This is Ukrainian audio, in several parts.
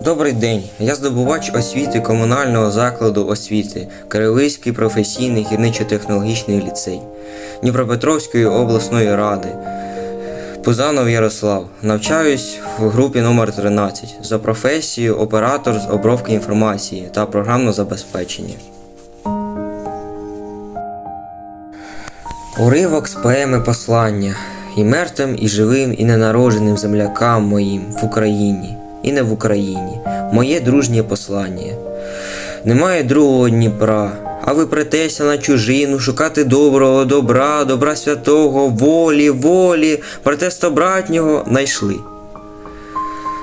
Добрий день, я здобувач освіти комунального закладу освіти Кирилийський професійний гірничо-технологічний ліцей Дніпропетровської обласної ради. Пузанов Ярослав. Навчаюсь в групі номер 13 за професією оператор з обробки інформації та програмного забезпечення. Уривок з поеми послання і мертвим, і живим, і ненародженим землякам моїм в Україні, і не в Україні, моє дружнє послання. Немає другого Дніпра, а ви претеся на чужину, шукати доброго добра, добра святого, волі, волі, протесту братнього найшли.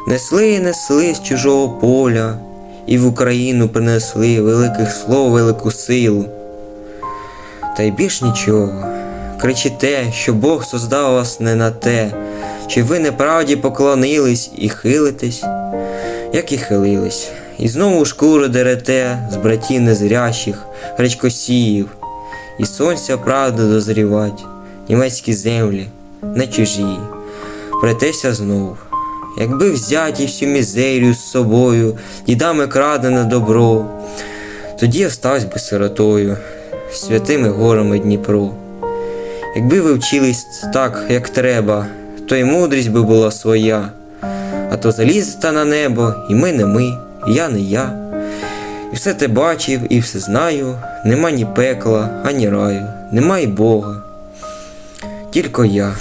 Несли, несли з чужого поля, і в Україну принесли великих слов, велику силу. Та й більш нічого. Кричите, що Бог создав вас не на те, чи ви неправді поклонились і хилитесь, як і хилились, і знову шкуру дерете з братів незрящих, гречкосіїв, і сонця правди дозрівать, німецькі землі, не чужі, претеся знов. Якби взяті всю мізерію з собою, дідами крадене добро, тоді оставсь би сиротою, святими горами Дніпро. Якби ви вчились так, як треба, то й мудрість би була своя. А то залізете на небо, і ми не ми, і я не я. І все те бачив, і все знаю, нема ні пекла, ані раю, нема й Бога. Тільки я.